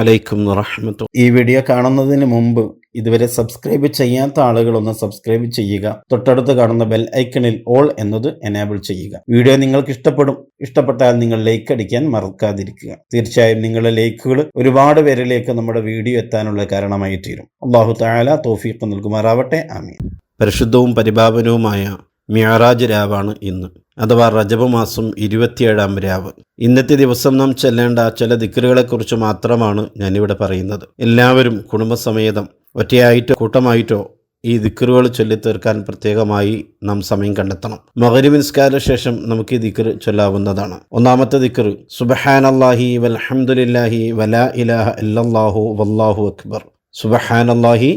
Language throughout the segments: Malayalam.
അലൈക്കും വറഹ്മത്തു ഈ വീഡിയോ കാണുന്നതിന് മുമ്പ് ഇതുവരെ സബ്സ്ക്രൈബ് ചെയ്യാത്ത ആളുകളൊന്ന് സബ്സ്ക്രൈബ് ചെയ്യുക. തൊട്ടടുത്ത് കാണുന്ന ബെൽ ഐക്കണിൽ ഓൾ എന്നത് എനേബിൾ ചെയ്യുക. വീഡിയോ നിങ്ങൾക്ക് ഇഷ്ടപ്പെടും. ഇഷ്ടപ്പെട്ടാൽ നിങ്ങൾ ലൈക്ക് അടിക്കാൻ മറക്കാതിരിക്കുക. തീർച്ചയായും നിങ്ങളുടെ ലൈക്കുകൾ ഒരുപാട് പേരിലേക്ക് നമ്മുടെ വീഡിയോ എത്താനുള്ള കാരണമായി തീരും. അള്ളാഹു താല തോഫീഖ് നൽകുമാറാവട്ടെ. ആമീൻ. പരിശുദ്ധവും പരിപാവനവുമായ മ്യാറാജ് രാവാണ് ഇന്ന്. അഥവാ റജബ് മാസം ഇരുപത്തിയേഴാം രാവ്. ഇന്നത്തെ ദിവസം നാം ചെല്ലേണ്ട ചില ദിക്കറുകളെക്കുറിച്ച് മാത്രമാണ് ഞാനിവിടെ പറയുന്നത്. എല്ലാവരും കുടുംബസമേതം ഒറ്റയായിട്ടോ കൂട്ടമായിട്ടോ ഈ ദിക്കറുകൾ ചൊല്ലിത്തീർക്കാൻ പ്രത്യേകമായി നാം സമയം കണ്ടെത്തണം. മകരി നിസ്കാര ശേഷം നമുക്ക് ഈ ദിക്കർ ചൊല്ലാവുന്നതാണ്. ഒന്നാമത്തെ ദിക്കർ സുബഹാനല്ലാഹി വൽഹംദുലില്ലാഹി വലാ ഇലാഹ ഇല്ലല്ലാഹു വല്ലാഹു അക്ബർ. സുബഹാനല്ലാഹി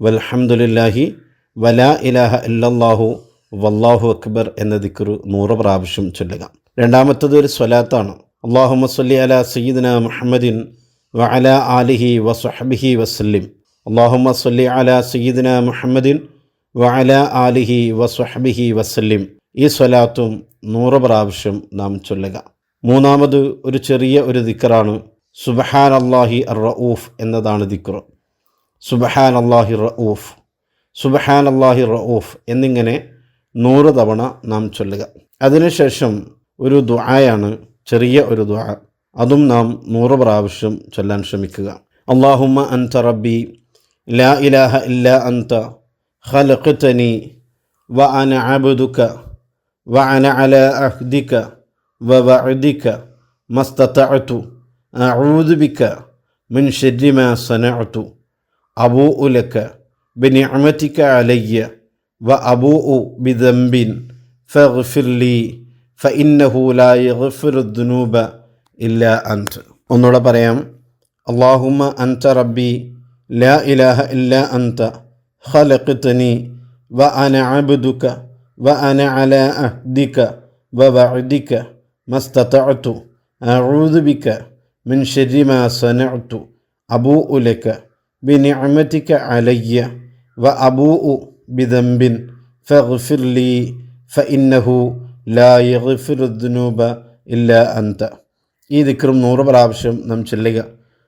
വൽഹംദുലില്ലാഹി വലാ ഇലാഹ ഇല്ലല്ലാഹു വല്ലാഹു അക്ബർ എന്ന ദിക്കറു നൂറ് പ്രാവശ്യം ചൊല്ലുക. രണ്ടാമത്തത് ഒരു സ്വലാത്താണ്. അള്ളാഹുമ സല്ലി അല സയ്യിദിന മുഹമ്മദിൻ വ അല ആലിഹി വസ്ഹബിഹി വസ്ലിം. അള്ളാഹുമ സല്ലി അല സയ്യിദിന മുഹമ്മദിൻ വ അല ആലിഹി വസ്ഹബിഹി വസ്ലിം. ഈ സ്വലാത്തും നൂറ് പ്രാവശ്യം നാം ചൊല്ലുക. മൂന്നാമത് ഒരു ചെറിയ ഒരു ദിക്കറാണ് സുബഹാൻ അള്ളാഹി റഊഫ് എന്നതാണ് ദിക്കർ സുബഹാൻ അള്ളാഹി റഊഫ്. സുബഹാൻ അള്ളാഹി റഊഫ് എന്നിങ്ങനെ നൂറ് തവണ നാം ചൊല്ലുക. അതിനുശേഷം ഒരു ദ്വായാണ് ചെറിയ ഒരു ദുആ. അതും നാം നൂറ് പ്രാവശ്യം ചൊല്ലാൻ ശ്രമിക്കുക. അള്ളാഹുമ്മ അൻത റബ്ബി ലാ ഇലാഹ ഇല്ല അൻത ഖലഖ്തനി വ അന അബ്ദുക വ അന അല അഹ്ദിക വ വഅദിക മസ്തതഅതു അഊദു ബിക മിൻ ശർരി മാ സനഅതു അബൂഉ ലക ബിനിഅമതിക അലയ്യ വ അബൂഉ ബിദംബിൻ ഫഗ്ഫിർ ലി ഫഇന്നഹു ലാ യഗ്ഫിറു ദുനൂബ ഇല്ല അൻത് ഒന്നുകൂടെ പറയാം. അള്ളാഹുമ്മ അൻത റബ്ബി ലാ ഇലാഹ ഇല്ല അൻത ഖലഖ്തനി വ അന അബ്ദുക വ അന അല അഹ്ദിക വ വഅദിക മസ്തതഅതു അഊദു ബിക മിൻ ശർരി മാ സനഅതു അബൂഉ ലക ബിനിഅമതിക അലയ്യ വ അബൂഉ ബിദംബിൻ ഫഗ്ഫിർ لي ദുനൂബ ഇല്ല അൻത ഈ ദിക്റും നൂറ് പ്രാവശ്യം നാം ചെല്ലുക.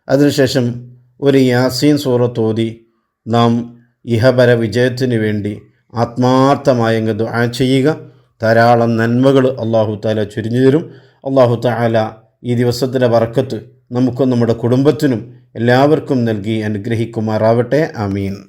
അതിനുശേഷം ഒരു യാസീൻ സൂറത്ത് ഓതി. നാം ഇഹപര വിജയത്തിന് വേണ്ടി ആത്മാർത്ഥമായങ്ങ് ദുആ ചെയ്യുക. ധാരാളം നന്മകൾ അള്ളാഹു താല ചുരിഞ്ഞു തരും. അള്ളാഹു താല ഈ ദിവസത്തിന്റെ വറക്കത്ത് നമുക്കും നമ്മുടെ കുടുംബത്തിനും എല്ലാവർക്കും നൽകി അനുഗ്രഹിക്കുമാറാവട്ടെ. ആമീൻ.